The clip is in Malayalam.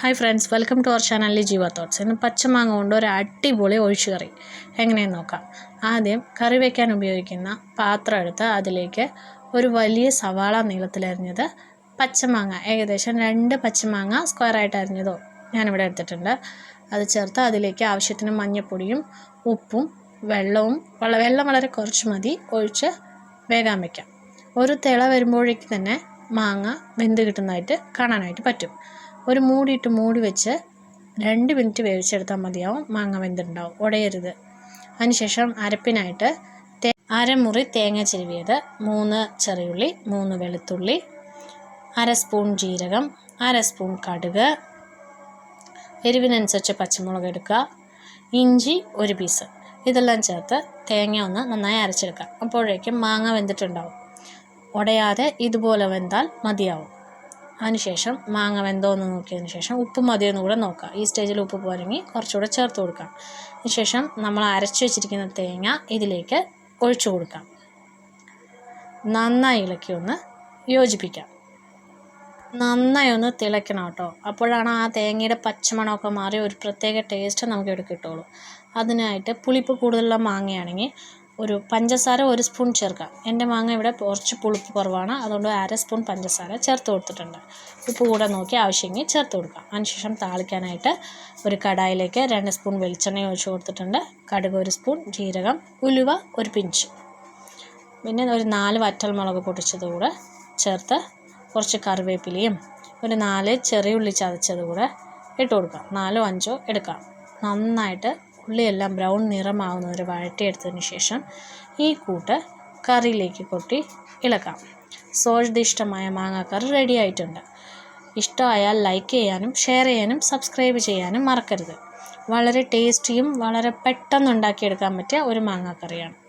Hi friends welcome to our ചാനലിലെ ജീവ തോട്ട്സ് ഇന്ന് പച്ചമാങ്ങ കൊണ്ട് ഒരു അടിപൊളി ഒഴിച്ചു കറി എങ്ങനെയെന്ന് നോക്കാം. ആദ്യം കറി വയ്ക്കാൻ ഉപയോഗിക്കുന്ന പാത്രം എടുത്ത് അതിലേക്ക് ഒരു വലിയ സവാള നീളത്തിലരിഞ്ഞത് പച്ചമാങ്ങ. ഏകദേശം രണ്ട് പച്ചമാങ്ങ സ്ക്വയറായിട്ട് അരിഞ്ഞതോ ഞാനിവിടെ എടുത്തിട്ടുണ്ട്. അത് ചേർത്ത് അതിലേക്ക് ആവശ്യത്തിന് മഞ്ഞൾപ്പൊടിയും ഉപ്പും വെള്ളവും വെള്ളം വളരെ കുറച്ച് മതി. ഒഴിച്ച് വേകാൻ വയ്ക്കാം ഒരു തിള വരുമ്പോഴേക്ക് തന്നെ മാങ്ങ വെന്ത് കിട്ടുന്നതായിട്ട് കാണാനായിട്ട് പറ്റും. ഒരു മൂടിയിട്ട് മൂടി വെച്ച് രണ്ട് മിനിറ്റ് വേവിച്ചെടുത്താൽ മതിയാവും മാങ്ങ വെന്തുണ്ടാവും ഉടയരുത് അതിനുശേഷം അരപ്പിനായിട്ട് തേ അരമുറി തേങ്ങ ചിരുവിയത് മൂന്ന് ചെറിയുള്ളി മൂന്ന് വെളുത്തുള്ളി അര സ്പൂൺ ജീരകം അര സ്പൂൺ കടുക് എരിവിനനുസരിച്ച് പച്ചമുളക് എടുക്കുക ഇഞ്ചി ഒരു പീസ്. ഇതെല്ലാം ചേർത്ത് തേങ്ങ ഒന്ന് നന്നായി അരച്ചെടുക്കാം അപ്പോഴേക്കും മാങ്ങ വെന്തിട്ടുണ്ടാവും. ഉടയാതെ ഇതുപോലെ വെന്താൽ മതിയാവും. അതിനുശേഷം മാങ്ങ വെന്തോ എന്ന് നോക്കിയതിന് ശേഷം ഉപ്പ് മതിയോ എന്ന് കൂടെ നോക്കുക ഈ സ്റ്റേജിൽ ഉപ്പ് പോരെങ്കിൽ കുറച്ചുകൂടെ ചേർത്ത് കൊടുക്കാം. അതിനുശേഷം നമ്മൾ അരച്ചു വെച്ചിരിക്കുന്ന തേങ്ങ ഇതിലേക്ക് ഒഴിച്ചു കൊടുക്കാം. നന്നായി ഇളക്കി ഒന്ന് യോജിപ്പിക്കാം. നന്നായി ഒന്ന് തിളയ്ക്കണം കേട്ടോ. അപ്പോഴാണ് ആ തേങ്ങയുടെ പച്ചമണമൊക്കെ മാറി ഒരു പ്രത്യേക ടേസ്റ്റ് നമുക്ക് ഇവിടെ കിട്ടുള്ളൂ. അതിനായിട്ട് പുളിപ്പ് കൂടുതലുള്ള മാങ്ങയാണെങ്കിൽ ഒരു പഞ്ചസാര ഒരു സ്പൂൺ ചേർക്കാം. എന്റെ മാങ്ങ ഇവിടെ കുറച്ച് പുളിപ്പ് കുറവാണ്. അതുകൊണ്ട് അര സ്പൂൺ പഞ്ചസാര ചേർത്ത് കൊടുത്തിട്ടുണ്ട്. ഉപ്പ് കൂടെ നോക്കി ആവശ്യമെങ്കിൽ ചേർത്ത് കൊടുക്കാം. അതിനുശേഷം താളിക്കാനായിട്ട് ഒരു കടായിലേക്ക് രണ്ട് സ്പൂൺ വെളിച്ചെണ്ണ ഒഴിച്ച് കൊടുത്തിട്ടുണ്ട്. കടുക് ഒരു സ്പൂൺ ജീരകം ഉലുവ ഒരു പിഞ്ച്. പിന്നെ ഒരു നാല് വറ്റൽമുളക് പൊടിച്ചത് കൂടെ ചേർത്ത് കുറച്ച് കറിവേപ്പിലയും ഒരു നാല് ചെറിയ ഉള്ളി ചതച്ചത് കൂടെ ഇട്ട് കൊടുക്കാം. നാലോ അഞ്ചോ എടുക്കാം. നന്നായിട്ട് ഉള്ളിയെല്ലാം ബ്രൗൺ നിറമാവുന്നത് വരെ വഴറ്റിയെടുത്തതിന് ശേഷം ഈ കൂട്ട് കറിയിലേക്ക് കൊട്ടി ഇളക്കാം. സ്വാദിഷ്ടമായ മാങ്ങാക്കറി റെഡി ആയിട്ടുണ്ട്. ഇഷ്ടമായാൽ ലൈക്ക് ചെയ്യാനും ഷെയർ ചെയ്യാനും സബ്സ്ക്രൈബ് ചെയ്യാനും മറക്കരുത്. വളരെ ടേസ്റ്റിയും വളരെ പെട്ടെന്ന് ഉണ്ടാക്കിയെടുക്കാൻ പറ്റിയ ഒരു മാങ്ങാക്കറിയാണ്.